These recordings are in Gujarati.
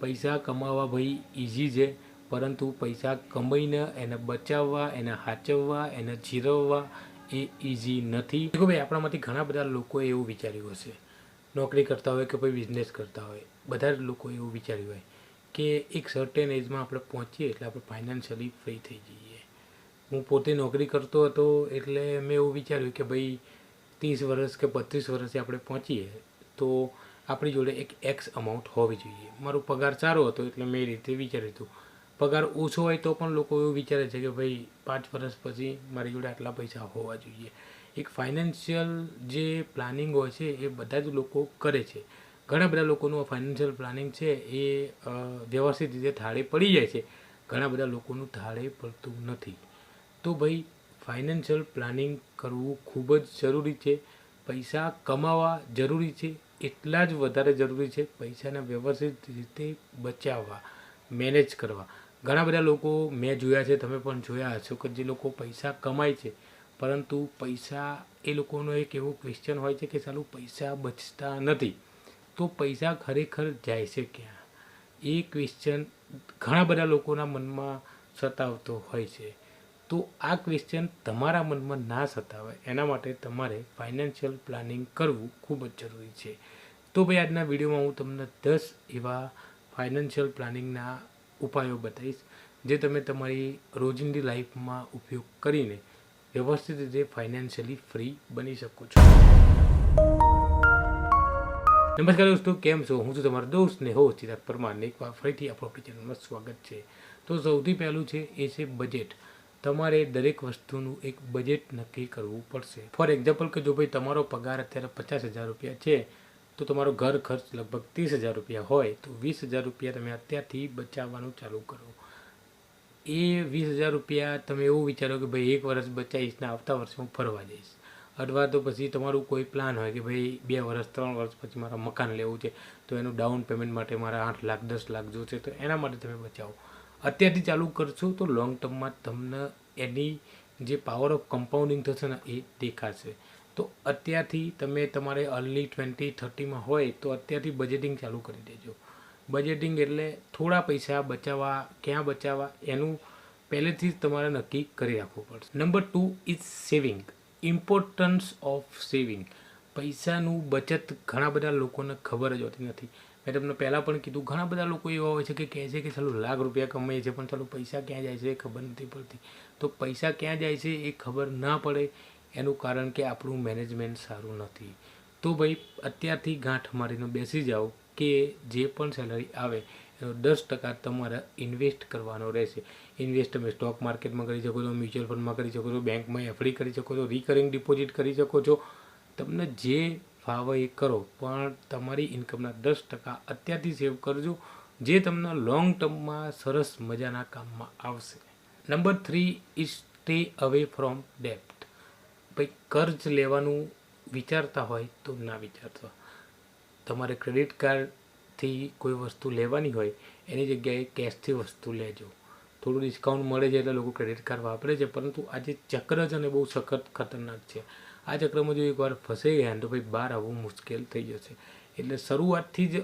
પૈસા કમાવા ભાઈ ઇઝી છે, પરંતુ પૈસા કમાઈને એને બચાવવા, એને સાચવવા એને જીરવવા એ ઇઝી નથી. ભાઈ, આપણામાંથી ઘણા બધા લોકોએ એવું વિચાર્યું હશે. નોકરી કરતા હોય કે ભાઈ બિઝનેસ કરતા હોય. બધા જ લોકો એવું વિચાર્યું હોય કે એક સર્ટેન એજમાં આપણે પહોંચીએ એટલે આપણે ફાઇનાન્શિયલી ફ્રી થઈ જઈએ. હું પોતે નોકરી કરતો હતો એટલે મેં એવું વિચાર્યું કે ભાઈ, ત્રીસ વર્ષ કે બત્રીસ વર્ષે આપણે પહોંચીએ તો આપણી જોડે એક એક્સ અમાઉન્ટ હોવી જોઈએ. મારો પગાર સારો હતો એટલે મેં એ રીતે વિચાર્યું હતું. પગાર ઓછો હોય તો પણ લોકો એવું વિચારે છે કે ભાઈ, પાંચ વર્ષ પછી મારી જોડે આટલા પૈસા હોવા જોઈએ. એક ફાઇનાન્શિયલ જે પ્લાનિંગ હોય છે એ બધા જ લોકો કરે છે. ઘણા બધા લોકોનું ફાઇનાન્શિયલ પ્લાનિંગ છે એ વ્યવસ્થિત રીતે થાળે પડી જાય છે. ઘણા બધા લોકોનું થાળે પડતું નથી. તો ભાઈ ફાઇનાન્શિયલ પ્લાનિંગ કરવું ખૂબ જ જરૂરી છે. પૈસા કમાવા જરૂરી છે. એટલા જ વધારે જરૂરી છે પૈસાને વ્યવસ્થિત રીતે બચાવવા મેનેજ કરવા. ઘણા બધા લોકો મેં જોયા છે, તમે પણ જોયા હશો કે જે લોકો પૈસા કમાય છે, પરંતુ પૈસા એ લોકોનો એક એવો ક્વેશ્ચન હોય છે કે ચાલું પૈસા બચતા નથી. તો પૈસા ખરેખર જાય છે ક્યાં? એ ક્વેશ્ચન ઘણા બધા લોકોના મનમાં સતાવતો હોય છે. તો આ ક્વેશ્ચન તમારા મનમાં ના સતાવે એના માટે તમારે ફાઇનાન્શિયલ પ્લાનિંગ કરવું ખૂબ જ જરૂરી છે. તો ભાઈ આજના વિડીયોમાં હું તમને દસ એવા ફાઇનાન્શિયલ પ્લાનિંગના ઉપાયો બતાવીશ, જે તમે તમારી રોજિંદી લાઈફમાં ઉપયોગ કરીને વ્યવસ્થિત રીતે ફાઇનાન્શિયલી ફ્રી બની શકો છો. નમસ્કાર દોસ્તો, કેમ છો? હું છું તમારો દોસ્ત ને હો ચિરાગ પરમારને એકવાર ફરીથી આપણો આપણી ચેનલમાં સ્વાગત છે. તો સૌથી પહેલું છે, એ છે બજેટ તમારે દરેક વસ્તુનું એક બજેટ નક્કી કરવું પડશે. ફોર એક્ઝામ્પલ કે જો ભાઈ તમારો પગાર અત્યારે પચાસ હજાર રૂપિયા છે, તો તમારો ઘર ખર્ચ લગભગ ત્રીસ હજાર રૂપિયા હોય, તો વીસ હજાર રૂપિયા તમે અત્યારથી બચાવવાનું ચાલુ કરો. એ વીસ હજાર રૂપિયા તમે એવું વિચારો કે ભાઈ એક વર્ષ બચાવીશ ને આવતા વર્ષે હું ફરવા જઈશ. અથવા તો પછી તમારું કોઈ પ્લાન હોય કે ભાઈ બે વર્ષ ત્રણ વર્ષ પછી મારા મકાન લેવું છે, તો એનું ડાઉન પેમેન્ટ માટે મારા આઠ લાખ, દસ લાખ જોશે, તો એના માટે તમે બચાવો. અત્યારથી ચાલુ કરશો તો લોંગ ટર્મમાં તમને એની જે પાવર ઓફ કમ્પાઉન્ડિંગ થશે ને, એ દેખાશે. તો અત્યારથી તમે તમારે અર્લી ટ્વેન્ટી થર્ટીમાં હોય, તો અત્યારથી બજેટિંગ ચાલુ કરી દેજો. બજેટિંગ એટલે થોડા પૈસા બચાવવા, ક્યાં બચાવવા, એનું પહેલેથી જ તમારે નક્કી કરી રાખવું પડશે. Number two is saving importance of saving પૈસાનું બચત ઘણા બધા લોકોને ખબર જ હોતી નથી. મેં તમને પહેલાં પણ કીધું, ઘણા બધા લોકો એવા હોય છે કે કહે છે કે ચાલો લાખ રૂપિયા કમાઈએ છે પણ ચાલો પૈસા ક્યાં જાય છે ખબર નથી પડતી. તો પૈસા ક્યાં જાય છે એ ખબર ના પડે, એનું કારણ કે આપણું મેનેજમેન્ટ સારું નથી. તો ભાઈ, અત્યારથી ગાંઠ મારીને બેસી જાઓ કે જે પણ સેલરી આવે, એનો દસ ટકા તમારે ઇન્વેસ્ટ કરવાનો રહેશે. ઇન્વેસ્ટ તમે સ્ટોક માર્કેટમાં કરી શકો છો મ્યુચ્યુઅલ ફંડમાં કરી શકો છો બેંકમાં એફડી કરી શકો છો રિકરિંગ ડિપોઝિટ કરી શકો છો. તમને જે ફાવે એ કરો, પણ તમારી ઇન્કમના દસ ટકા અત્યારથી સેવ કરજો, જે તમને લોંગ ટર્મમાં સરસ મજાના કામમાં આવશે. Number three is stay away from ડેપ્ટ ભાઈ, કર્જ લેવાનું વિચારતા હોય તો ના વિચારતા. તમારે ક્રેડિટ કાર્ડથી કોઈ વસ્તુ લેવાની હોય, એની જગ્યાએ કેશથી વસ્તુ લેજો. થોડું ડિસ્કાઉન્ટ મળે છે એટલે લોકો ક્રેડિટ કાર્ડ વાપરે છે, પરંતુ આ જે ચક્ર છે ને બહુ સખત ખતરનાક છે. આ ચક્રમાં જો એકવાર ફસાઈ ગયા તો ભાઈ બહાર આવવું મુશ્કેલ થઈ જશે. એટલે શરૂઆતથી જ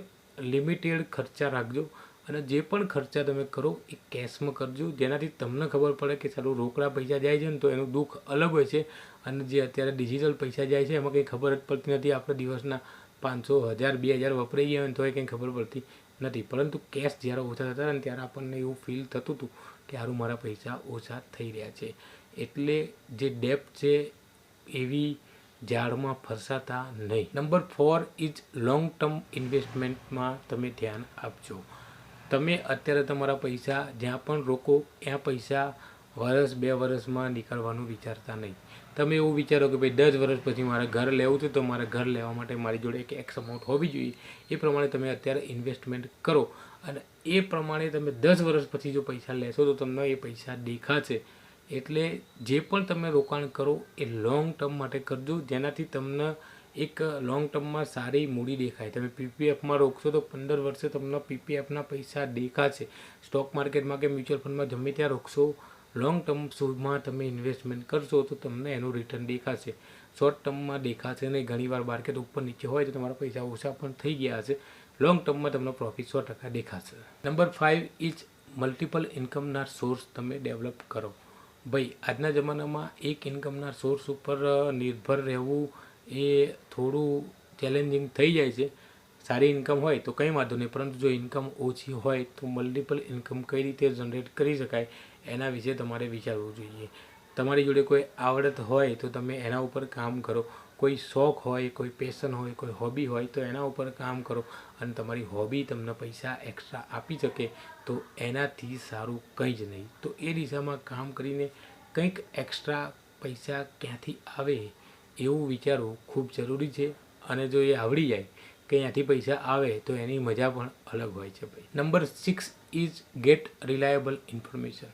લિમિટેડ ખર્ચા રાખજો અને જે પણ ખર્ચા તમે કરો એ કેશમાં કરજો. જેનાથી તમને ખબર પડે કે સારું રોકડા પૈસા જાય છે ને તો એનું દુઃખ અલગ હોય છે અને જે અત્યારે ડિજિટલ પૈસા જાય છે એમાં કંઈ ખબર જ પડતી નથી. આપણે દિવસના પાંચસો, હજાર, બે હજાર વપરાઈ ગયા હોય તો એ કંઈ ખબર પડતી નથી. પરંતુ કેશ જ્યારે ઓછા થતા હતા ને ત્યારે આપણને એવું ફીલ થતું હતું કે સારું મારા પૈસા ઓછા થઈ રહ્યા છે. એટલે જે ડેપ છે એવી ઝાડમાં ફરસાતા નહીં. Number four is long term ઇન્વેસ્ટમેન્ટમાં તમે ધ્યાન આપજો. તમે અત્યારે તમારા પૈસા જ્યાં પણ રોકો, ત્યાં પૈસા વર્ષ બે વર્ષમાં નીકળવાનું વિચારતા નહીં. તમે એવું વિચારો કે ભાઈ દસ વર્ષ પછી મારે ઘર લેવું છે તો મારે ઘર લેવા માટે મારી જોડે એક એક્સ અમાઉન્ટ હોવી જોઈએ. એ પ્રમાણે તમે અત્યારે ઇન્વેસ્ટમેન્ટ કરો. અને એ પ્રમાણે તમે દસ વર્ષ પછી જો પૈસા લેશો તો તમને એ પૈસા દેખાશે. એટલે જે પણ તમે રોકાણ કરો એ લોંગ ટર્મ માટે કરજો. જેનાથી તમને એક લોંગ ટર્મમાં સારી મૂડી દેખાય. તમે પીપીએફમાં રોકશો તો પંદર વર્ષે તમને પીપીએફના પૈસા દેખાશે. સ્ટોક માર્કેટમાં કે મ્યુચ્યુઅલ ફંડમાં ગમે ત્યાં રોકશો. લોંગ ટર્મ સુધીમાં તમે ઇન્વેસ્ટમેન્ટ કરશો તો તમને એનું રિટર્ન દેખાશે. શોર્ટ ટર્મમાં દેખાશે નહીં. ઘણીવાર માર્કેટ ઉપર નીચે હોય તો તમારા પૈસા ઓછા પણ થઈ ગયા હશે. લોંગ ટર્મમાં તમને પ્રોફિટ સો ટકા દેખાશે. નંબર ફાઇવ ઇઝ મલ્ટિપલ ઇન્કમના સોર્સ તમે ડેવલપ કરો. ભાઈ, આજના જમાનામાં એક ઇન્કમના સોર્સ ઉપર નિર્ભર રહેવું એ થોડું ચેલેન્જિંગ થઈ જાય છે. સારી ઇન્કમ હોય તો કંઈ વાંધો નહીં, પરંતુ જો ઇન્કમ ઓછી હોય તો મલ્ટિપલ ઇન્કમ કઈ રીતે જનરેટ કરી શકાય, એના વિશે તમારે વિચારવું જોઈએ. તમારી જોડે કોઈ આવડત હોય તો તમે એના ઉપર કામ કરો. કોઈ શોખ હોય, કોઈ પેશન હોય, કોઈ હોબી હોય, તો એના ઉપર કામ કરો. અને તમારી હોબી તમને પૈસા એક્સ્ટ્રા આપી શકે, તો એનાથી સારું કંઈ જ નહીં. તો એ દિશામાં કામ કરીને કંઈક એક્સ્ટ્રા પૈસા ક્યાંથી આવે એવું વિચારવું ખૂબ જરૂરી છે. અને જો એ આવડી જાય કે અહીંયાથી પૈસા આવે, તો એની મજા પણ અલગ હોય છે ભાઈ. Number six is get reliable information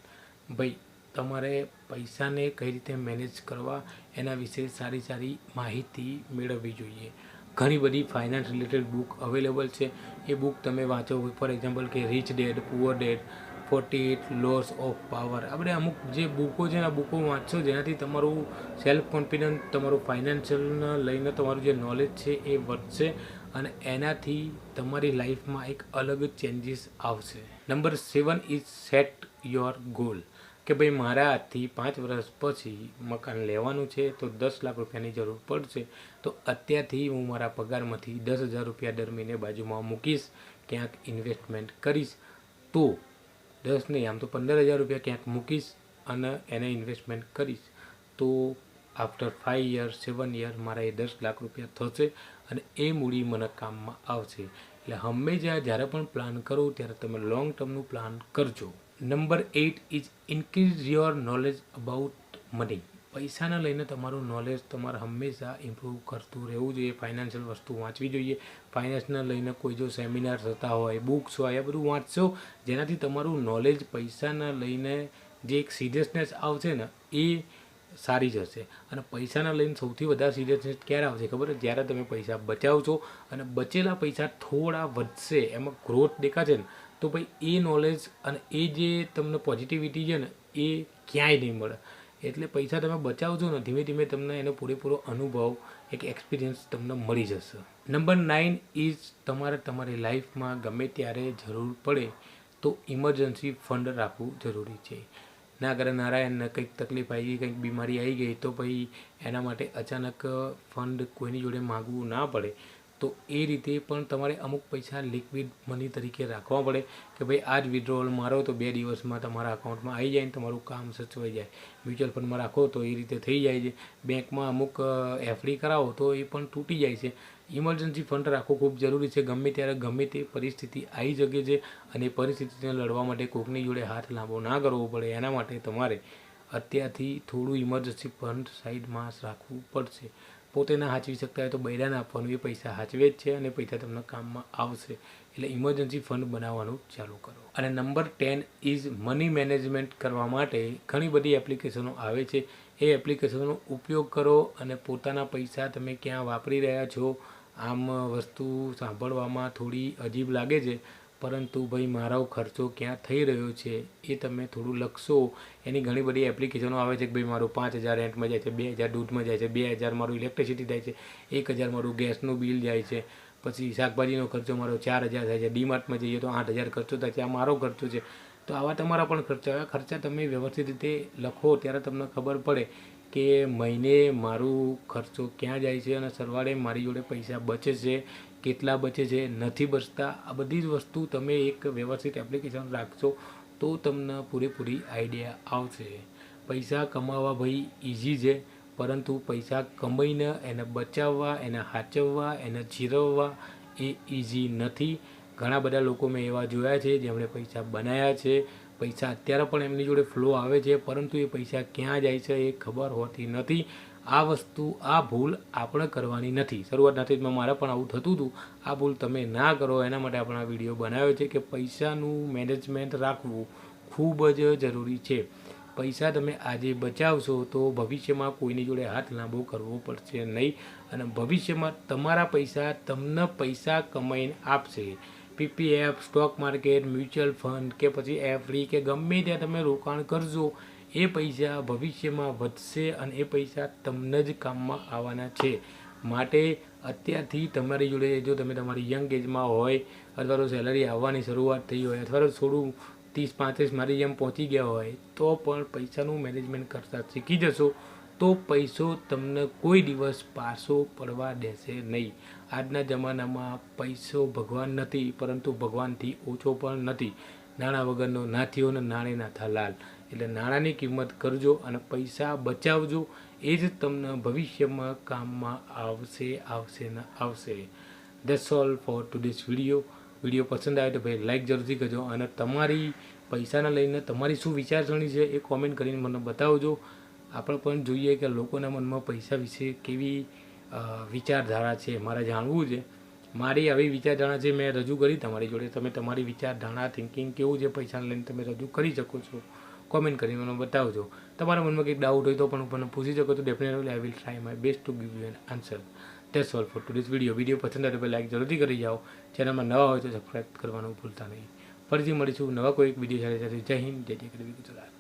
ભાઈ તમારે પૈસાને કઈ રીતે મેનેજ કરવા એના વિશે સારી સારી માહિતી મેળવવી જોઈએ. ઘણી બધી ફાઇનાન્સ રિલેટેડ બુક અવેલેબલ છે. એ બુક તમે વાંચો ફોર એક્ઝામ્પલ કે Rich Dad Poor Dad forty eight Laws of Power આપણે અમુક જે બુકો છે આ બુકો વાંચશો, જેનાથી તમારું સેલ્ફ કોન્ફિડન્સ તમારું ફાઇનાન્શિયલને લઈને તમારું જે નોલેજ છે એ વધશે અને એનાથી તમારી લાઈફમાં એક અલગ ચેન્જીસ આવશે. Number seven is set your goal કે ભાઈ મારા આજથી પાંચ વર્ષ પછી મકાન લેવાનું છે તો દસ લાખ રૂપિયાની જરૂર પડશે, તો અત્યારથી હું મારા પગારમાંથી દસ હજાર રૂપિયા દર મહિને બાજુમાં મૂકીશ, ક્યાંક ઇન્વેસ્ટમેન્ટ કરીશ. તો દસ નહીં, આમ તો પંદર હજાર રૂપિયા ક્યાંક મૂકીશ અને એને ઇન્વેસ્ટમેન્ટ કરીશ. તો after five year seven year મારા એ દસ લાખ રૂપિયા થશે અને એ મૂડી મને કામમાં આવશે. એટલે હંમેશા જ્યારે પણ પ્લાન કરો, ત્યારે તમે લોંગ ટર્મનું પ્લાન કરજો. Number eight is increase your knowledge about money પૈસાને લઈને તમારું નોલેજ તમારે હંમેશા ઇમ્પ્રૂવ કરતું રહેવું જોઈએ. ફાઇનાન્શિયલ વસ્તુ વાંચવી જોઈએ. ફાઇનાન્સને લઈને કોઈ જો સેમિનાર થતા હોય બુક્સ હોય એ બધું વાંચશો, જેનાથી તમારું નોલેજ પૈસાને લઈને જે એક સિરિયસનેસ આવશે ને, એ સારી જશે. અને પૈસાના લઈને સૌથી વધારે સિરિયસનેસ ક્યારે આવશે ખબર જ્યારે તમે પૈસા બચાવશો અને બચેલા પૈસા થોડા વધશે. એમાં ગ્રોથ દેખાશે ને તો ભાઈ, એ નોલેજ અને એ જે તમને પોઝિટિવિટી છે ને, એ ક્યાંય નહીં મળે. એટલે પૈસા તમે બચાવજો ને, ધીમે ધીમે તમને એનો પૂરેપૂરો અનુભવ, એક એક્સપિરિયન્સ તમને મળી જશે. નંબર નાઇન ઇઝ તમારે તમારી લાઈફમાં ગમે ત્યારે જરૂર પડે, તો ઇમરજન્સી ફંડ રાખવું જરૂરી છે. ના કરે નારાયણને કંઈક તકલીફ આવી ગઈ, કંઈક બીમારી આવી ગઈ, તો પછી એના માટે અચાનક ફંડ કોઈની જોડે માગવું ના પડે. તો એ રીતે પણ તમારે અમુક પૈસા લિક્વિડ મની તરીકે રાખવા પડે કે ભાઈ આ જ વિડ્રોવલ મારો તો બે દિવસમાં તમારા અકાઉન્ટમાં આવી જાય ને તમારું કામ સચવાઈ જાય. મ્યુચ્યુઅલ ફંડમાં રાખો તો એ રીતે થઈ જાય છે. બેંકમાં અમુક એફડી કરાવો તો એ પણ તૂટી જાય છે. ઇમરજન્સી ફંડ રાખવું ખૂબ જરૂરી છે. ગમે ત્યારે ગમે તે પરિસ્થિતિ આવી શકે છે અને પરિસ્થિતિને લડવા માટે કોઈકની જોડે હાથ લાંબો ના કરવો પડે. એના માટે તમારે અત્યારથી થોડું ઇમરજન્સી ફંડ સાઈડમાં રાખવું પડશે. પોતે ના સાચવી શકતા હોય તો બૈરાને આપવાનું, એ પૈસા સાચવે જ છે અને પૈસા તમને કામમાં આવશે. એટલે ઇમરજન્સી ફંડ બનાવવાનું ચાલુ કરો. અને number ten is money management કરવા માટે ઘણી બધી એપ્લિકેશનો આવે છે. એ એપ્લિકેશનનો ઉપયોગ કરો અને પોતાના પૈસા તમે ક્યાં વાપરી રહ્યા છો, આમ વસ્તુ સાંભળવામાં થોડી અજીબ લાગે છે પરંતુ ભાઈ, મારો ખર્ચો ક્યાં થઈ રહ્યો છે એ તમે થોડું લખશો. એની ઘણી બધી એપ્લિકેશનો આવે છે કે ભાઈ, મારું પાંચ હજાર રેન્ટમાં જાય છે, બે હજાર દૂધમાં જાય છે, બે હજાર મારું ઇલેક્ટ્રિસિટી જાય છે, એક હજાર મારું ગેસનું બિલ જાય છે, પછી શાકભાજીનો ખર્ચો મારો ચાર હજાર થાય છે ડીમાર્ટમાં જઈએ તો આઠ હજાર ખર્ચો થાય છે, આ મારો ખર્ચો છે. તો આવા તમારા પણ ખર્ચા ખર્ચા તમે વ્યવસ્થિત રીતે લખો ત્યારે તમને ખબર પડે કે મહિને મારું ખર્ચો ક્યાં જાય છે અને સરવાળે મારી જોડે પૈસા બચે છે. કેટલા બચે છે, નથી બચતા, આ બધી જ વસ્તુ તમે એક વ્યવસ્થિત એપ્લિકેશન રાખશો તો તમને પૂરેપૂરી આઈડિયા આવશે. પૈસા કમાવા ભાઈ ઇઝી છે, પરંતુ પૈસા કમાઈને એને બચાવવા, એને સાચવવા એને જીરવવા એ ઇઝી નથી. ઘણા બધા લોકો મેં એવા જોયા છે, જેમણે પૈસા બનાવ્યા છે, પૈસા અત્યારે પણ એમની જોડે ફ્લો આવે છે, પરંતુ એ પૈસા ક્યાં જાય છે એ ખબર હોતી નથી. આ વસ્તુ, આ ભૂલ આપણે કરવાની નથી. શરૂઆતના મેં મારે પણ આવું થતું હતું. આ ભૂલ તમે ના કરો. એના માટે આપણે આ વીડિયો બનાવ્યો છે કે પૈસાનું મેનેજમેન્ટ રાખવું ખૂબ જ જરૂરી છે. પૈસા તમે આજે બચાવશો તો ભવિષ્યમાં કોઈની જોડે હાથ લાંબો કરવો પડશે નહીં અને ભવિષ્યમાં તમારા પૈસા તમને પૈસા કમાઈને આપશે. PPF, stock market, mutual fund કે પછી એફડી કે ગમે ત્યાં તમે રોકાણ કરજો. એ પૈસા ભવિષ્યમાં વધશે અને એ પૈસા તમને જ કામમાં આવવાના છે. માટે અત્યારથી તમારી જોડે જો તમે તમારી યંગ એજમાં હોય અથવા તો સેલરી આવવાની શરૂઆત થઈ હોય અથવા તો થોડું ત્રીસ, પાંત્રીસ મારી જેમ પહોંચી ગયા હોય, તો પણ પૈસાનું મેનેજમેન્ટ કરતા શીખી જશો. તો પૈસો તમને કોઈ દિવસ પાછો પડવા દેશે નહીં. આજના જમાનામાં પૈસો ભગવાન નથી, પરંતુ ભગવાનથી ઓછો પણ નથી. નાણાં વગરનો નાથીઓને નાણે નાથા લાલ. એટલે નાણાંની કિંમત કરજો અને પૈસા બચાવજો. એ જ તમને ભવિષ્યમાં કામમાં આવશે આવશે ને આવશે. That's all for to this video video પસંદ આવે તો ભાઈ લાઇક જરૂરથી કરજો અને તમારી પૈસાને લઈને તમારી શું વિચારસરણી છે એ કોમેન્ટ કરીને મને બતાવજો. આપણે પણ જોઈએ કે લોકોના મનમાં પૈસા વિશે કેવી વિચારધારા છે. મારે જાણવું છે. મારી આવી વિચારધારણા છે મેં રજૂ કરી તમારી જોડે. તમે તમારી વિચારધારણા થિંકિંગ કેવું છે પૈસાને લઈને તમે રજૂ કરી શકો છો. કોમેન્ટ કરીને મને બતાવજો. તમારા મનમાં કંઈક ડાઉટ હોય તો પણ મને પૂછી શકો તો definitely I will try my best to give you an answer that's all for today's video video પસંદ આવે તો લાઈક જરૂરથી કરી જાઓ. ચેનલમાં નવા હોય તો સબસ્ક્રાઈબ કરવાનું ભૂલતા નહીં. ફરીથી મળીશું નવા કોઈ એક વીડિયો સાથે. સાથે જય હિન્દ, જય જય ગુજરાત.